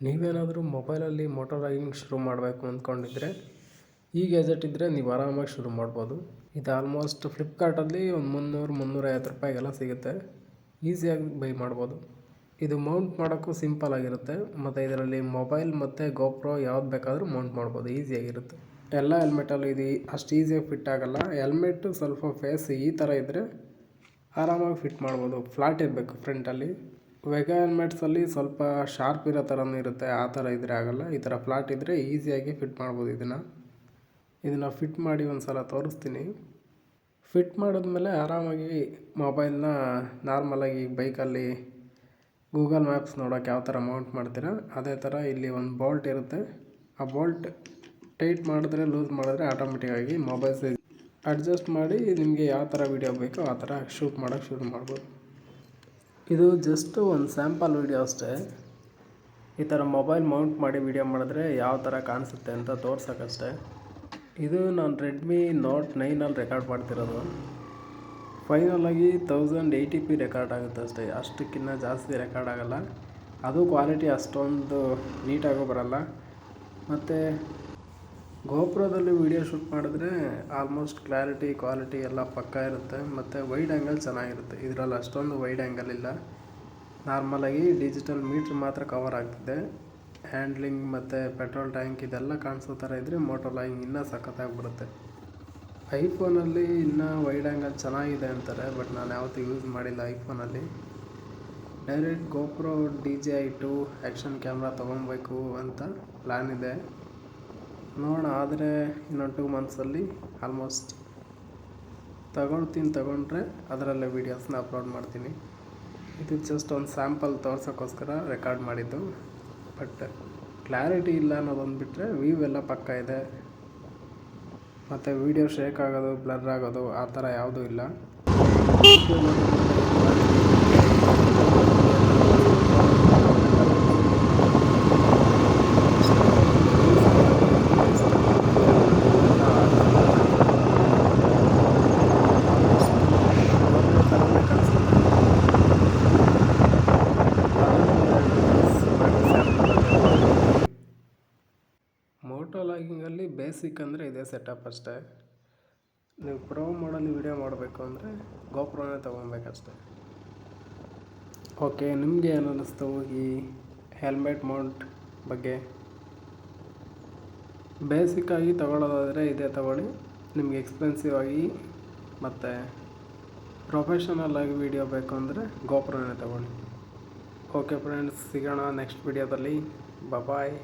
ನೀವೇನಾದರೂ ಮೊಬೈಲಲ್ಲಿ Moto riding ಶುರು ಮಾಡಬೇಕು ಅಂದ್ಕೊಂಡಿದ್ರೆ ಈ ಗ್ಯಾಜೆಟ್ ಇದ್ದರೆ ನೀವು ಆರಾಮಾಗಿ ಶುರು ಮಾಡ್ಬೋದು. ಇದು ಆಲ್ಮೋಸ್ಟ್ ಫ್ಲಿಪ್ಕಾರ್ಟಲ್ಲಿ ಒಂದು ಮುನ್ನೂರು, ಮುನ್ನೂರೈವತ್ತು ರೂಪಾಯಿಗೆಲ್ಲ ಸಿಗುತ್ತೆ. ಈಸಿಯಾಗಿ ಬೈ ಮಾಡ್ಬೋದು. ಇದು ಮೌಂಟ್ ಮಾಡೋಕ್ಕೂ ಸಿಂಪಲ್ ಆಗಿರುತ್ತೆ. ಮತ್ತು ಇದರಲ್ಲಿ ಮೊಬೈಲ್ ಮತ್ತು ಗೋಪ್ರೋ ಯಾವ್ದು ಬೇಕಾದರೂ ಮೌಂಟ್ ಮಾಡ್ಬೋದು. ಈಸಿಯಾಗಿರುತ್ತೆ ಎಲ್ಲ ಹೆಲ್ಮೆಟಲ್ಲೂ ಇದು ಅಷ್ಟು ಈಸಿಯಾಗಿ ಫಿಟ್ ಆಗೋಲ್ಲ. ಹೆಲ್ಮೆಟ್, ಸ್ವಲ್ಪ ಫೇಸ್ ಈ ಥರ ಇದ್ದರೆ ಆರಾಮಾಗಿ ಫಿಟ್ ಮಾಡ್ಬೋದು. ಫ್ಲಾಟ್ ಇರಬೇಕು ಫ್ರಂಟಲ್ಲಿ ವೆಗಾ ಹೆಲ್ಮೆಟ್ಸಲ್ಲಿ ಸ್ವಲ್ಪ ಶಾರ್ಪ್ ಇರೋ ಥರನೂ ಇರುತ್ತೆ, ಆ ಥರ ಇದ್ದರೆ ಆಗೋಲ್ಲ. ಈ ಥರ ಫ್ಲಾಟ್ ಇದ್ದರೆ ಈಸಿಯಾಗಿ ಫಿಟ್ ಮಾಡ್ಬೋದು ಇದನ್ನು. ಇದನ್ನು ಫಿಟ್ ಮಾಡಿ ಒಂದು ಸಲ ತೋರಿಸ್ತೀನಿ. ಫಿಟ್ ಮಾಡಿದ್ಮೇಲೆ ಆರಾಮಾಗಿ ಮೊಬೈಲ್ನ ನಾರ್ಮಲಾಗಿ ಬೈಕಲ್ಲಿ ಗೂಗಲ್ ಮ್ಯಾಪ್ಸ್ ನೋಡೋಕೆ ಯಾವ ಥರ ಮೌಂಟ್ ಮಾಡ್ತೀರಾ, ಅದೇ ಥರ ಇಲ್ಲಿ ಒಂದು ಬೋಲ್ಟ್ ಇರುತ್ತೆ. ಆ ಬೋಲ್ಟ್ ಟೈಟ್ ಮಾಡಿದ್ರೆ ಲೂಸ್ ಮಾಡಿದ್ರೆ ಆಟೋಮೆಟಿಕ್ಕಾಗಿ ಮೊಬೈಲ್ ಸೈಜ್ ಅಡ್ಜಸ್ಟ್ ಮಾಡಿ ನಿಮಗೆ ಯಾವ ಥರ ವೀಡಿಯೋ ಬೇಕೋ ಆ ಥರ ಶೂಟ್ ಮಾಡೋಕ್ಕೆ ಶುರು ಮಾಡ್ಬೋದು. ಇದು ಜಸ್ಟ್ ಒಂದು ಸ್ಯಾಂಪಲ್ ವೀಡಿಯೋ ಅಷ್ಟೇ. ಈ ಥರ ಮೊಬೈಲ್ ಮೌಂಟ್ ಮಾಡಿ ವೀಡಿಯೋ ಮಾಡಿದ್ರೆ ಯಾವ ಥರ ಕಾಣಿಸುತ್ತೆ ಅಂತ ತೋರ್ಸೋಕ್ಕಷ್ಟೇ. ಇದು ನಾನು ರೆಡ್ಮಿ ನೋಟ್ ನೈನಲ್ಲಿ ರೆಕಾರ್ಡ್ ಮಾಡ್ತಿರೋದು. ಫೈನಲಾಗಿ ತೌಸಂಡ್ ಏಯ್ಟಿ ಪಿ ರೆಕಾರ್ಡ್ ಆಗುತ್ತೆ ಅಷ್ಟೇ. ಅಷ್ಟಕ್ಕಿನ್ನ ಜಾಸ್ತಿ ರೆಕಾರ್ಡ್ ಆಗೋಲ್ಲ. ಅದು ಕ್ವಾಲಿಟಿ ಅಷ್ಟೊಂದು ನೀಟಾಗೂ ಬರೋಲ್ಲ. ಮತ್ತು ಗೋಪ್ರೋದಲ್ಲಿ ವಿಡಿಯೋ ಶೂಟ್ ಮಾಡಿದ್ರೆ ಆಲ್ಮೋಸ್ಟ್ ಕ್ಲಾರಿಟಿ ಕ್ವಾಲಿಟಿ ಎಲ್ಲ ಪಕ್ಕ ಇರುತ್ತೆ, ಮತ್ತು ವೈಡ್ ಆ್ಯಂಗಲ್ ಚೆನ್ನಾಗಿರುತ್ತೆ. ಇದರಲ್ಲಿ ಅಷ್ಟೊಂದು ವೈಡ್ ಆ್ಯಂಗಲ್ ಇಲ್ಲ. ನಾರ್ಮಲಾಗಿ ಡಿಜಿಟಲ್ ಮೀಟ್ರ್ ಮಾತ್ರ ಕವರ್ ಆಗ್ತಿದೆ. ಹ್ಯಾಂಡ್ಲಿಂಗ್ ಮತ್ತು ಪೆಟ್ರೋಲ್ ಟ್ಯಾಂಕ್ ಇದೆಲ್ಲ ಕಾಣಿಸೋ ಥರ ಇದ್ದರೆ ಮೋಟರ್ ಲಾಯಿಂಗ್ ಇನ್ನೂ ಸಖತ್ತಾಗಿ ಬರುತ್ತೆ ಐಫೋನಲ್ಲಿ ಇನ್ನೂ ವೈಡ್ ಆ್ಯಂಗಲ್ ಚೆನ್ನಾಗಿದೆ ಅಂತಾರೆ ಬಟ್ ನಾನು ಯಾವತ್ತೂ ಯೂಸ್ ಮಾಡಿಲ್ಲ ಐಫೋನಲ್ಲಿ direct GoPro D J I two action camera ತೊಗೊಬೇಕು ಅಂತ ಪ್ಲ್ಯಾನ್ ಇದೆ. ನೋಡೋಣ, ಆದರೆ ಇನ್ನೊಂದು ಟೂ ಮಂತ್ಸಲ್ಲಿ ಆಲ್ಮೋಸ್ಟ್ ತಗೊಳ್ತೀನಿ ತಗೊಂಡ್ರೆ ಅದರಲ್ಲೇ ವೀಡಿಯೋಸ್ನ ಅಪ್ಲೋಡ್ ಮಾಡ್ತೀನಿ. ಇದು ಜಸ್ಟ್ ಒಂದು ಸ್ಯಾಂಪಲ್ ತೋರ್ಸೋಕ್ಕೋಸ್ಕರ ರೆಕಾರ್ಡ್ ಮಾಡಿದ್ದು. ಬಟ್ ಕ್ಲಾರಿಟಿ ಇಲ್ಲ ಅನ್ನೋದೊಂದು ಬಿಟ್ಟರೆ ವ್ಯೂ ಎಲ್ಲ ಪಕ್ಕ ಇದೆ. ಮತ್ತು ವೀಡಿಯೋ ಶೇಕ್ ಆಗೋದು ಬ್ಲರ್ ಆಗೋದು, ಆ ಥರ ಯಾವುದೂ ಇಲ್ಲ. ಬೇಸಿಕ್ ಅಂದರೆ ಇದೇ ಸೆಟಪ್ ಅಷ್ಟೇ. ನೀವು ಪ್ರೋ ಮಾಡಲ್ಲಿ ವಿಡಿಯೋ ಮಾಡಬೇಕು ಅಂದರೆ ಗೋಪ್ರೋನೇ ತೊಗೊಬೇಕಷ್ಟೆ. ಓಕೆ ನಿಮಗೆ ಏನು ಅನ್ನಿಸ್ತು ಈ ಹೆಲ್ಮೆಟ್ ಮೌಂಟ್ ಬಗ್ಗೆ? ಬೇಸಿಕ್ಕಾಗಿ ತಗೊಳ್ಳೋದಾದರೆ ಇದೇ ತಗೊಳ್ಳಿ. ನಿಮಗೆ ಎಕ್ಸ್ಪೆನ್ಸಿವ್ ಆಗಿ ಮತ್ತು ಪ್ರೊಫೆಷನಲ್ ಆಗಿ ವೀಡಿಯೋ ಬೇಕು ಅಂದರೆ ಗೋಪ್ರೋನೇ ತಗೊಳ್ಳಿ. ಓಕೆ ಫ್ರೆಂಡ್ಸ್ ಸಿಗೋಣ ನೆಕ್ಸ್ಟ್ ವಿಡಿಯೋದಲ್ಲಿ ಬಾಯ್